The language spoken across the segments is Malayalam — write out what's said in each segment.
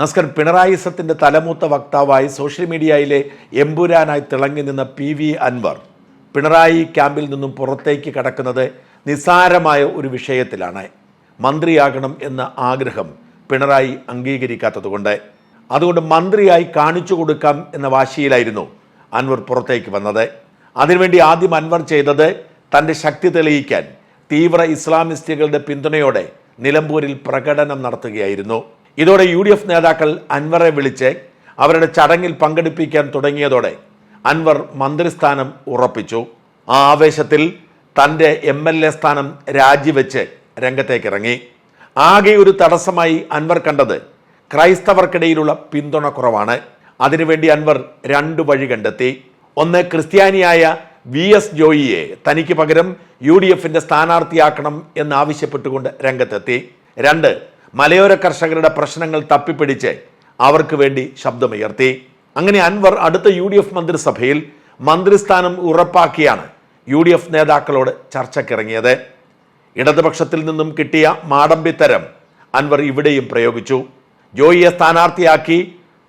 നസ്കർ പിണറായിസത്തിന്റെ തലമൂത്ത വക്താവായി സോഷ്യൽ മീഡിയയിലെ എമ്പുരാനായി തിളങ്ങി നിന്ന പി വി അൻവർ പിണറായി ക്യാമ്പിൽ നിന്നും പുറത്തേക്ക് കടക്കുന്നത് നിസ്സാരമായ ഒരു വിഷയത്തിലാണ്. മന്ത്രിയാകണം എന്ന ആഗ്രഹം പിണറായി അംഗീകരിക്കാത്തതുകൊണ്ട്. അതുകൊണ്ട് മന്ത്രിയായി കാണിച്ചു കൊടുക്കാം എന്ന വാശിയിലായിരുന്നു അൻവർ പുറത്തേക്ക് വന്നത്. അതിനുവേണ്ടി ആദ്യം അൻവർ ചെയ്തത് തന്റെ ശക്തി തെളിയിക്കാൻ തീവ്ര ഇസ്ലാമിസ്റ്റുകളുടെ പിന്തുണയോടെ നിലമ്പൂരിൽ പ്രകടനം നടത്തുകയായിരുന്നു. ഇതോടെ യു ഡി എഫ് നേതാക്കൾ അൻവറെ വിളിച്ച് അവരുടെ ചടങ്ങിൽ പങ്കെടുപ്പിക്കാൻ തുടങ്ങിയതോടെ അൻവർ മന്ത്രിസ്ഥാനം ഉറപ്പിച്ചു. ആ ആവേശത്തിൽ തന്റെ എം എൽ എ സ്ഥാനം രാജിവെച്ച് രംഗത്തേക്കിറങ്ങി. ആകെ ഒരു തടസ്സമായി അൻവർ കണ്ടത് ക്രൈസ്തവർക്കിടയിലുള്ള പിന്തുണ കുറവാണ്. അതിനുവേണ്ടി അൻവർ രണ്ട് വഴി കണ്ടെത്തി. ഒന്ന് ക്രിസ്ത്യാനിയായ വി എസ് ജോയിയെ തനിക്ക് പകരം യു ഡി എഫിന്റെ സ്ഥാനാർത്ഥിയാക്കണം എന്നാവശ്യപ്പെട്ടുകൊണ്ട് രംഗത്തെത്തി. രണ്ട് മലയോര കർഷകരുടെ പ്രശ്നങ്ങൾ തപ്പിപ്പിടിച്ച് അവർക്ക് വേണ്ടി ശബ്ദമുയർത്തി. അങ്ങനെ അൻവർ അടുത്ത യു ഡി എഫ് മന്ത്രിസഭയിൽ മന്ത്രിസ്ഥാനം ഉറപ്പാക്കിയാണ് യു ഡി എഫ് നേതാക്കളോട് ചർച്ചക്കിറങ്ങിയത്. ഇടതുപക്ഷത്തിൽ നിന്നും കിട്ടിയ മാടമ്പിത്തരം അൻവർ ഇവിടെയും പ്രയോഗിച്ചു. ജോയിയെ സ്ഥാനാർത്ഥിയാക്കി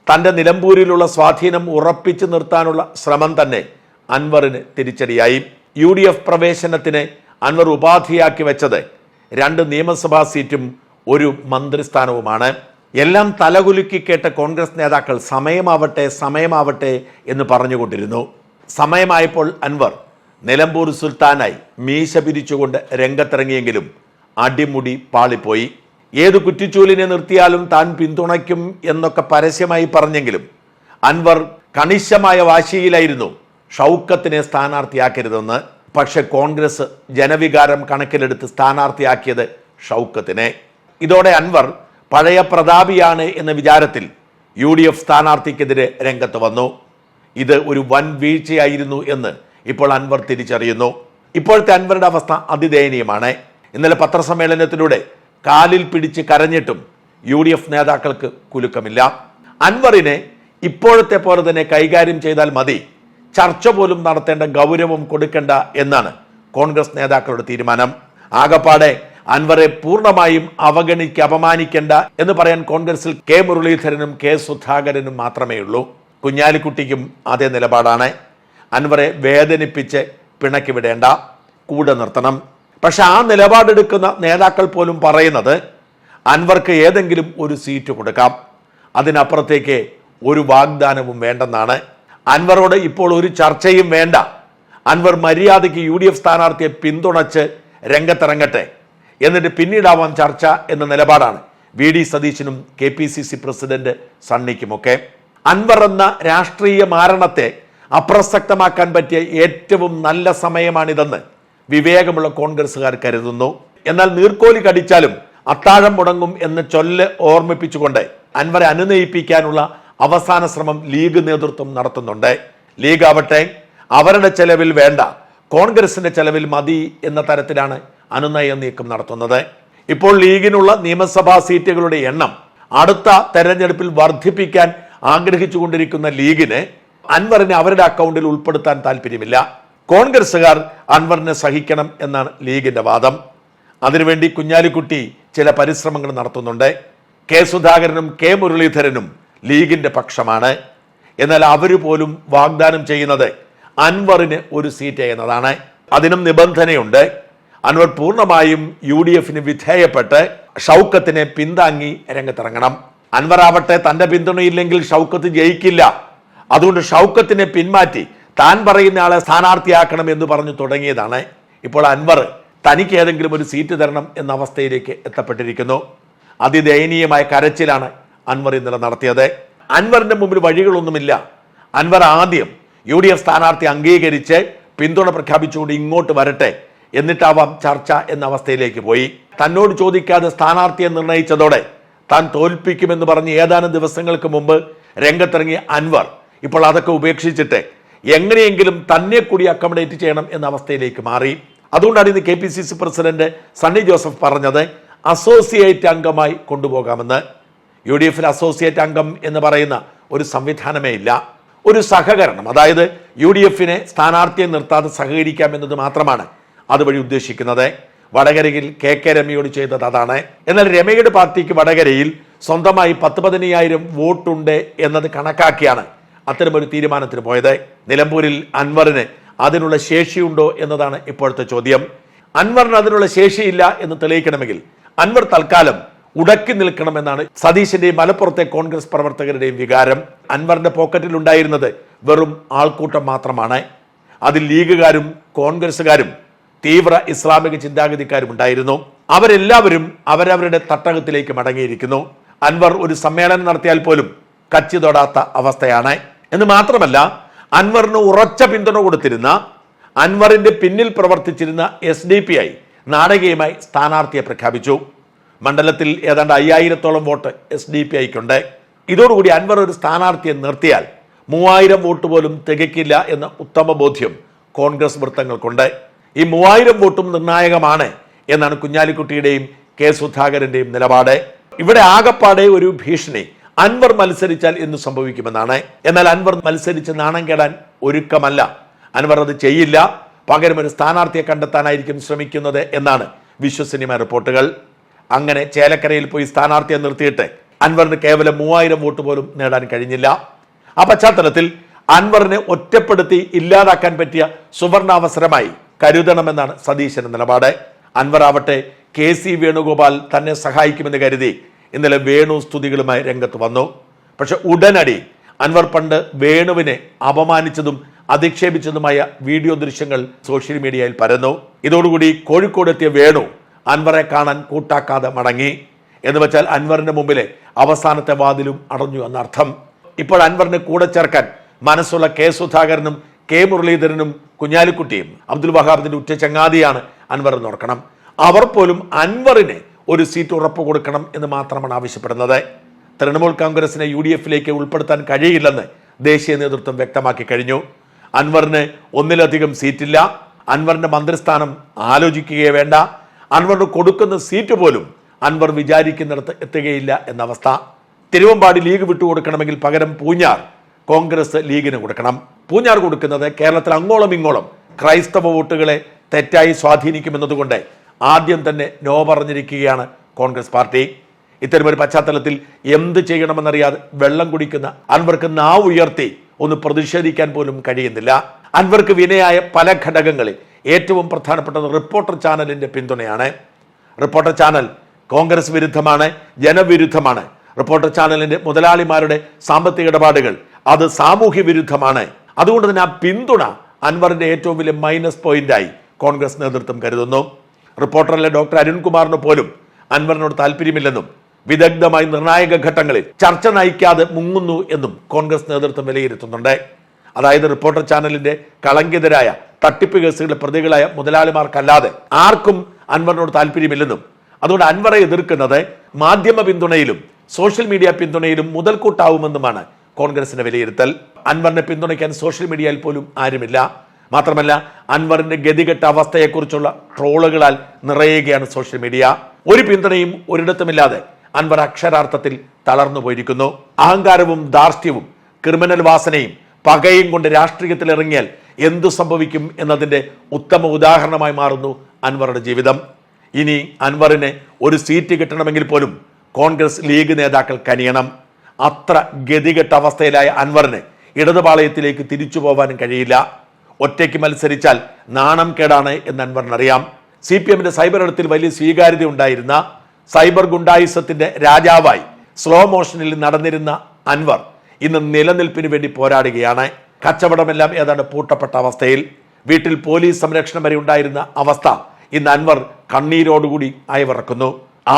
തന്റെ നിലമ്പൂരിലുള്ള സ്വാധീനം ഉറപ്പിച്ചു നിർത്താനുള്ള ശ്രമം തന്നെ അൻവറിന് തിരിച്ചടിയായി. യു ഡി എഫ് പ്രവേശനത്തിന് അൻവർ ഉപാധിയാക്കി വെച്ചത് രണ്ട് നിയമസഭാ സീറ്റും ഒരു മന്ത്രിസ്ഥാനവുമാണ്. എല്ലാം തലകുലുക്കി കേട്ട കോൺഗ്രസ് നേതാക്കൾ സമയമാവട്ടെ സമയമാവട്ടെ എന്ന് പറഞ്ഞുകൊണ്ടിരുന്നു. സമയമായപ്പോൾ അൻവർ നിലമ്പൂർ സുൽത്താനായി മീശ പിരിച്ചുകൊണ്ട് രംഗത്തിറങ്ങിയെങ്കിലും അടിമുടി പാളിപ്പോയി. ഏത് കുറ്റിച്ചൂലിനെ നിർത്തിയാലും താൻ പിന്തുണയ്ക്കും എന്നൊക്കെ പരസ്യമായി പറഞ്ഞെങ്കിലും അൻവർ കണിശമായ വാശിയിലായിരുന്നു ഷൗക്കത്തിനെ സ്ഥാനാർത്ഥിയാക്കരുതെന്ന്. പക്ഷെ കോൺഗ്രസ് ജനവികാരം കണക്കിലെടുത്ത് സ്ഥാനാർത്ഥിയാക്കിയത് ഷൗക്കത്തിനെ. ഇതോടെ അൻവർ പഴയ പ്രതാപിയാണ് എന്ന വിചാരത്തിൽ യു ഡി എഫ് സ്ഥാനാർത്ഥിക്കെതിരെ രംഗത്ത് വന്നു. ഇത് ഒരു വൻ വീഴ്ചയായിരുന്നു എന്ന് ഇപ്പോൾ അൻവർ തിരിച്ചറിയുന്നു. ഇപ്പോഴത്തെ അൻവറുടെ അവസ്ഥ അതിദയനീയമാണ്. ഇന്നലെ പത്രസമ്മേളനത്തിലൂടെ കാലിൽ പിടിച്ച് കരഞ്ഞിട്ടും യു ഡി എഫ് നേതാക്കൾക്ക് കുലുക്കമില്ല. അൻവറിനെ ഇപ്പോഴത്തെ പോലെ തന്നെ കൈകാര്യം ചെയ്താൽ മതി. ചർച്ച പോലും നടത്തേണ്ട ഗൗരവം കൊടുക്കേണ്ട എന്നാണ് കോൺഗ്രസ് നേതാക്കളുടെ തീരുമാനം. ആകപ്പാടെ അൻവറെ പൂർണമായും അവഗണിക്ക് അപമാനിക്കേണ്ട എന്ന് പറയാൻ കോൺഗ്രസിൽ കെ മുരളീധരനും കെ സുധാകരനും മാത്രമേ ഉള്ളൂ കുഞ്ഞാലിക്കുട്ടിക്കും അതേ നിലപാടാണ്. അൻവറെ വേദനിപ്പിച്ച് പിണക്കി വിടേണ്ട. കൂടെ നിർത്തണം. പക്ഷെ ആ നിലപാടെടുക്കുന്ന നേതാക്കൾ പോലും പറയുന്നത് അൻവർക്ക് ഏതെങ്കിലും ഒരു സീറ്റ് കൊടുക്കാം. അതിനപ്പുറത്തേക്ക് ഒരു വാഗ്ദാനവും വേണ്ടെന്നാണ്. അൻവറോട് ഇപ്പോൾ ഒരു ചർച്ചയും വേണ്ട. അൻവർ മര്യാദയ്ക്ക് യു ഡി എഫ് സ്ഥാനാർത്ഥിയെ പിന്തുണച്ച് രംഗത്തിറങ്ങട്ടെ. എന്നിട്ട് പിന്നീടാവാം ചർച്ച എന്ന നിലപാടാണ് വി ഡി സതീശനും K P C C president സണ്ണിക്കുമൊക്കെ. Anvar എന്ന രാഷ്ട്രീയ മാരണത്തെ അപ്രസക്തമാക്കാൻ പറ്റിയ ഏറ്റവും നല്ല സമയമാണിതെന്ന് വിവേകമുള്ള കോൺഗ്രസ്സുകാർ കരുതുന്നു. എന്നാൽ നീർക്കോലി കടിച്ചാലും അത്താഴം മുടങ്ങും എന്ന് ചൊല്ല് ഓർമ്മിപ്പിച്ചുകൊണ്ട് അൻവറെ അനുനയിപ്പിക്കാനുള്ള അവസാന ശ്രമം ലീഗ് നേതൃത്വം നടത്തുന്നുണ്ട്. ലീഗ് ആവട്ടെ അവരുടെ ചെലവിൽ വേണ്ട കോൺഗ്രസിന്റെ ചെലവിൽ മതി എന്ന തരത്തിലാണ് അനുനയ നീക്കം നടത്തുന്നത്. ഇപ്പോൾ ലീഗിനുള്ള നിയമസഭാ സീറ്റുകളുടെ എണ്ണം അടുത്ത തെരഞ്ഞെടുപ്പിൽ വർദ്ധിപ്പിക്കാൻ ആഗ്രഹിച്ചുകൊണ്ടിരിക്കുന്ന ലീഗിന് അൻവറിനെ അവരുടെ അക്കൗണ്ടിൽ ഉൾപ്പെടുത്താൻ താല്പര്യമില്ല കോൺഗ്രസുകാർ അൻവറിനെ സഹിക്കണം എന്നാണ് ലീഗിന്റെ വാദം. അതിനുവേണ്ടി കുഞ്ഞാലിക്കുട്ടി ചില പരിശ്രമങ്ങൾ നടത്തുന്നുണ്ട്. കെ സുധാകരനും കെ മുരളീധരനും ലീഗിന്റെ പക്ഷമാണ്. എന്നാൽ അവർ പോലും വാഗ്ദാനം ചെയ്യുന്നത് അൻവറിന് ഒരു സീറ്റ് എന്നതാണ്. അതിനും നിബന്ധനയുണ്ട്. അൻവർ പൂർണമായും യു ഡി എഫിന് വിധേയപ്പെട്ട് ഷൗക്കത്തിനെ പിന്താങ്ങി രംഗത്തിറങ്ങണം. അൻവർ ആവട്ടെ തന്റെ പിന്തുണയില്ലെങ്കിൽ ഷൗക്കത്ത് ജയിക്കില്ല. അതുകൊണ്ട് ഷൗക്കത്തിനെ പിന്മാറ്റി താൻ പറയുന്ന ആളെ സ്ഥാനാർത്ഥിയാക്കണം എന്ന് പറഞ്ഞു തുടങ്ങിയതാണ്. ഇപ്പോൾ അൻവർ തനിക്ക് ഏതെങ്കിലും ഒരു സീറ്റ് തരണം എന്ന അവസ്ഥയിലേക്ക് എത്തപ്പെട്ടിരിക്കുന്നു. അതിദയനീയമായ കരച്ചിലാണ് അൻവർ ഇന്നലെ നടത്തിയത്. അൻവറിന്റെ മുമ്പിൽ വഴികളൊന്നുമില്ല. അൻവർ ആദ്യം യു ഡി എഫ് സ്ഥാനാർത്ഥി അംഗീകരിച്ച് പിന്തുണ പ്രഖ്യാപിച്ചുകൊണ്ട് ഇങ്ങോട്ട് വരട്ടെ. എന്നിട്ടാവാം ചർച്ച എന്ന അവസ്ഥയിലേക്ക് പോയി. തന്നോട് ചോദിക്കാതെ സ്ഥാനാർത്ഥിയെ നിർണയിച്ചതോടെ താൻ തോൽപ്പിക്കുമെന്ന് പറഞ്ഞ് ഏതാനും ദിവസങ്ങൾക്ക് മുമ്പ് രംഗത്തിറങ്ങിയ അൻവർ ഇപ്പോൾ അതൊക്കെ ഉപേക്ഷിച്ചിട്ട് എങ്ങനെയെങ്കിലും തന്നെ കൂടി അക്കോമഡേറ്റ് ചെയ്യണം എന്ന അവസ്ഥയിലേക്ക് മാറി. അതുകൊണ്ടാണ് ഇന്ന് K P C C president Sunny Joseph പറഞ്ഞത് അസോസിയേറ്റ് അംഗമായി കൊണ്ടുപോകാമെന്ന്. യു ഡി എഫിൽ അസോസിയേറ്റ് അംഗം എന്ന് പറയുന്ന ഒരു സംവിധാനമേ ഇല്ല. ഒരു സഹകരണം അതായത് യു ഡി എഫിനെ സ്ഥാനാർത്ഥിയെ നിർത്താതെ സഹകരിക്കാം എന്നത് മാത്രമാണ് അതുവഴി ഉദ്ദേശിക്കുന്നത് വടകരയിൽ കെ കെ രമയോട് ചെയ്തത് അതാണ്. എന്നാൽ രമയുടെ പാർട്ടിക്ക് വടകരയിൽ സ്വന്തമായി പത്ത് പതിനയ്യായിരം വോട്ടുണ്ട് എന്നത് കണക്കാക്കിയാണ് അത്തരമൊരു തീരുമാനത്തിന് പോയത്. നിലമ്പൂരിൽ അൻവറിന് അതിനുള്ള ശേഷിയുണ്ടോ എന്നതാണ് ഇപ്പോഴത്തെ ചോദ്യം. അൻവറിന് അതിനുള്ള ശേഷിയില്ല എന്ന് തെളിയിക്കണമെങ്കിൽ അൻവർ തൽക്കാലം ഉടക്കി നിൽക്കണമെന്നാണ് സതീശന്റെയും മലപ്പുറത്തെ കോൺഗ്രസ് പ്രവർത്തകരുടെയും വികാരം. അൻവറിന്റെ പോക്കറ്റിൽ ഉണ്ടായിരുന്നത് വെറും ആൾക്കൂട്ടം മാത്രമാണ്. അതിൽ ലീഗുകാരും കോൺഗ്രസുകാരും തീവ്ര ഇസ്ലാമിക ചിന്താഗതിക്കാരും ഉണ്ടായിരുന്നു അവരെല്ലാവരും അവരവരുടെ തട്ടകത്തിലേക്ക് മടങ്ങിയിരിക്കുന്നു. അൻവർ ഒരു സമ്മേളനം നടത്തിയാൽ പോലും കച്ചി തൊടാത്ത അവസ്ഥയാണ്. എന്ന് മാത്രമല്ല അൻവറിന് ഉറച്ച പിന്തുണ കൊടുത്തിരുന്ന അൻവറിന്റെ പിന്നിൽ പ്രവർത്തിച്ചിരുന്ന എസ് ഡി പി ഐ നാടകീയമായി സ്ഥാനാർത്ഥിയെ പ്രഖ്യാപിച്ചു. മണ്ഡലത്തിൽ ഏതാണ്ട് അയ്യായിരത്തോളം വോട്ട് എസ് ഡി പി ഐക്കുണ്ട് ഇതോടുകൂടി അൻവർ ഒരു സ്ഥാനാർത്ഥിയെ നിർത്തിയാൽ മൂവായിരം വോട്ട് പോലും തികയ്ക്കില്ല എന്ന ഉത്തമ ബോധ്യം കോൺഗ്രസ് വൃത്തങ്ങൾക്കുണ്ട്. ഈ മൂവായിരം വോട്ടും നിർണായകമാണ് എന്നാണ് കുഞ്ഞാലിക്കുട്ടിയുടെയും കെ സുധാകരന്റെയും നിലപാട്. ഇവിടെ ആകപ്പാടെ ഒരു ഭീഷണി. അൻവർ മത്സരിച്ചാൽ എന്ന് സംഭവിക്കുമെന്നാണ്. എന്നാൽ അൻവർ മത്സരിച്ച് നാണം കെടാൻ ഒരുക്കമല്ല. അൻവർ അത് ചെയ്യില്ല. പകരം ഒരു സ്ഥാനാർത്ഥിയെ കണ്ടെത്താനായിരിക്കും ശ്രമിക്കുന്നത് എന്നാണ് വിശ്വസനീയമായ റിപ്പോർട്ടുകൾ. അങ്ങനെ ചേലക്കരയിൽ പോയി സ്ഥാനാർത്ഥിയെ നിർത്തിയിട്ട് അൻവറിന് കേവലം മൂവായിരം വോട്ട് പോലും നേടാൻ കഴിഞ്ഞില്ല. ആ പശ്ചാത്തലത്തിൽ അൻവറിനെ ഒറ്റപ്പെടുത്തി ഇല്ലാതാക്കാൻ പറ്റിയ സുവർണാവസരമായി കരുതണമെന്നാണ് സതീശന്റെ നിലപാട്. അൻവർ ആവട്ടെ കെ സി വേണുഗോപാൽ തന്നെ സഹായിക്കുമെന്ന് കരുതി ഇന്നലെ വേണു സ്തുതികളുമായി രംഗത്ത് വന്നു. പക്ഷെ ഉടനടി അൻവർ പണ്ട് വേണുവിനെ അപമാനിച്ചതും അധിക്ഷേപിച്ചതുമായ വീഡിയോ ദൃശ്യങ്ങൾ സോഷ്യൽ മീഡിയയിൽ പരന്നു. ഇതോടുകൂടി കോഴിക്കോട് എത്തിയ വേണു അൻവറെ കാണാൻ കൂട്ടാക്കാതെ മടങ്ങി. എന്ന് വെച്ചാൽ അൻവറിന്റെ മുമ്പിലെ അവസാനത്തെ വാതിലും അടഞ്ഞു എന്നർത്ഥം. ഇപ്പോൾ അൻവറിനെ കൂടെ ചേർക്കാൻ മനസ്സുള്ള കെ സുധാകരനും കെ മുരളീധരനും കുഞ്ഞാലിക്കുട്ടിയും അബ്ദുൽ വഹാബിന്റെ ഉറ്റ ചങ്ങാതിയാണ് അൻവർ എന്ന് ഓർക്കണം. അവർ പോലും അൻവറിന് ഒരു സീറ്റ് ഉറപ്പ് കൊടുക്കണം എന്ന് മാത്രമാണ് ആവശ്യപ്പെടുന്നത്. തൃണമൂൽ കോൺഗ്രസിനെ യു ഡി എഫിലേക്ക് ഉൾപ്പെടുത്താൻ കഴിയില്ലെന്ന് ദേശീയ നേതൃത്വം വ്യക്തമാക്കി കഴിഞ്ഞു. അൻവറിന് ഒന്നിലധികം സീറ്റില്ല. അൻവറിന്റെ മന്ത്രിസ്ഥാനം ആലോചിക്കുകയേ വേണ്ട. അൻവറിന് കൊടുക്കുന്ന സീറ്റ് പോലും അൻവർ വിചാരിക്കുന്നിടത്ത് എത്തുകയില്ല എന്ന അവസ്ഥ തിരുവമ്പാടി ലീഗ് വിട്ടുകൊടുക്കണമെങ്കിൽ പകരം പൂഞ്ഞാർ കോൺഗ്രസ് ലീഗിന് കൊടുക്കണം. പൂഞ്ഞാർ കൊടുക്കുന്നത് കേരളത്തിൽ അങ്ങോളം ഇങ്ങോളം ക്രൈസ്തവ വോട്ടുകളെ തെറ്റായി സ്വാധീനിക്കുമെന്നതുകൊണ്ട് ആദ്യം തന്നെ നോ പറഞ്ഞിരിക്കുകയാണ് കോൺഗ്രസ് പാർട്ടി. ഇത്തരമൊരു പശ്ചാത്തലത്തിൽ എന്ത് ചെയ്യണമെന്നറിയാതെ വെള്ളം കുടിക്കുന്ന അൻവർക്ക് നാവ് ഉയർത്തി ഒന്ന് പ്രതിഷേധിക്കാൻ പോലും കഴിയുന്നില്ല. അൻവർക്ക് വിനയായ പല ഘടകങ്ങളിൽ ഏറ്റവും പ്രധാനപ്പെട്ടത് റിപ്പോർട്ടർ ചാനലിന്റെ പിന്തുണയാണ്. റിപ്പോർട്ടർ ചാനൽ കോൺഗ്രസ് വിരുദ്ധമാണ് ജനവിരുദ്ധമാണ്. റിപ്പോർട്ടർ ചാനലിന്റെ മുതലാളിമാരുടെ സാമ്പത്തിക ഇടപാടുകൾ അത് സാമൂഹ്യ വിരുദ്ധമാണ്. അതുകൊണ്ട് തന്നെ ആ പിന്തുണ അൻവറിന്റെ ഏറ്റവും വലിയ മൈനസ് പോയിന്റായി കോൺഗ്രസ് നേതൃത്വം കരുതുന്നു. റിപ്പോർട്ടറിലെ ഡോക്ടർ അരുൺകുമാറിന് പോലും അൻവറിനോട് താല്പര്യമില്ലെന്നും വിദഗ്ധമായി നിർണായക ഘട്ടങ്ങളിൽ ചർച്ച നയിക്കാതെ മുങ്ങുന്നു എന്നും കോൺഗ്രസ് നേതൃത്വം വിലയിരുത്തുന്നുണ്ട്. അതായത് റിപ്പോർട്ടർ ചാനലിന്റെ കളങ്കിതരായ തട്ടിപ്പ് കേസുകളിലെ പ്രതികളായ മുതലാളിമാർക്കല്ലാതെ ആർക്കും അൻവറിനോട് താല്പര്യമില്ലെന്നും അതുകൊണ്ട് അൻവറെ എതിർക്കുന്നത് മാധ്യമ പിന്തുണയിലും സോഷ്യൽ മീഡിയ പിന്തുണയിലും മുതൽക്കൂട്ടാവുമെന്നുമാണ് കോൺഗ്രസിന്റെ വിലയിരുത്തൽ. അൻവറിനെ പിന്തുണയ്ക്കാൻ സോഷ്യൽ മീഡിയയിൽ പോലും ആരുമില്ല. മാത്രമല്ല അൻവറിന്റെ ഗതികെട്ട അവസ്ഥയെക്കുറിച്ചുള്ള ട്രോളുകളാൽ നിറയുകയാണ് സോഷ്യൽ മീഡിയ. ഒരു പിന്തുണയും ഒരിടത്തുമില്ലാതെ അൻവർ അക്ഷരാർത്ഥത്തിൽ തളർന്നു പോയിരിക്കുന്നു. അഹങ്കാരവും ധാർഷ്ട്യവും ക്രിമിനൽ വാസനയും പകയും കൊണ്ട് രാഷ്ട്രീയത്തിൽ ഇറങ്ങിയാൽ എന്തു സംഭവിക്കും എന്നതിന്റെ ഉത്തമ ഉദാഹരണമായി മാറുന്നു അൻവറുടെ ജീവിതം. ഇനി അൻവറിന് ഒരു സീറ്റ് കിട്ടണമെങ്കിൽ പോലും കോൺഗ്രസ് ലീഗ് നേതാക്കൾ കനിയണം അത്ര ഗതികെട്ട അവസ്ഥയിലായ അൻവറിന് ഇടതുപാളയത്തിലേക്ക് തിരിച്ചു പോകാനും കഴിയില്ല. ഒറ്റയ്ക്ക് മത്സരിച്ചാൽ നാണം കേടാണ് എന്ന് അൻവറിനറിയാം. സി പി എമ്മിന്റെ സൈബർ ഇടത്തിൽ വലിയ സ്വീകാര്യത ഉണ്ടായിരുന്ന സൈബർ ഗുണ്ടായുസത്തിന്റെ രാജാവായി സ്ലോ മോഷനിൽ നടന്നിരുന്ന അൻവർ ഇന്ന് നിലനിൽപ്പിന് വേണ്ടി പോരാടുകയാണ്. കച്ചവടമെല്ലാം ഏതാണ്ട് പൂട്ടപ്പെട്ട അവസ്ഥയിൽ വീട്ടിൽ പോലീസ് സംരക്ഷണം വരെ ഉണ്ടായിരുന്ന അവസ്ഥ ഇന്ന് അൻവർ കണ്ണീരോടുകൂടി അയവിറക്കുന്നു.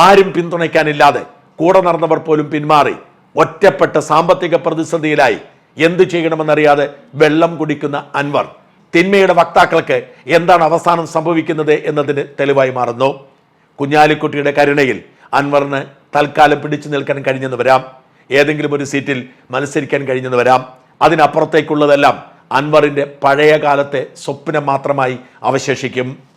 ആരും പിന്തുണയ്ക്കാനില്ലാതെ കൂടെ നടന്നവർ പോലും പിന്മാറി. ഒറ്റപ്പെട്ട സാമ്പത്തിക പ്രതിസന്ധിയിലായി. എന്തു ചെയ്യണമെന്നറിയാതെ വെള്ളം കുടിക്കുന്ന അൻവർ തിന്മയുടെ വക്താക്കൾക്ക് എന്താണ് അവസാനം സംഭവിക്കുന്നത് എന്നതിന് തെളിവായി മാറുന്നു. കുഞ്ഞാലിക്കുട്ടിയുടെ കരുണയിൽ അൻവറിന് തൽക്കാലം പിടിച്ചു നിൽക്കാൻ കഴിഞ്ഞെന്ന് വരാം. ഏതെങ്കിലും ഒരു സീറ്റിൽ മത്സരിക്കാൻ കഴിഞ്ഞെന്ന് വരാം. അതിനപ്പുറത്തേക്കുള്ളതെല്ലാം അൻവറിന്റെ പഴയ കാലത്തെ സ്വപ്നം മാത്രമായി അവശേഷിക്കും.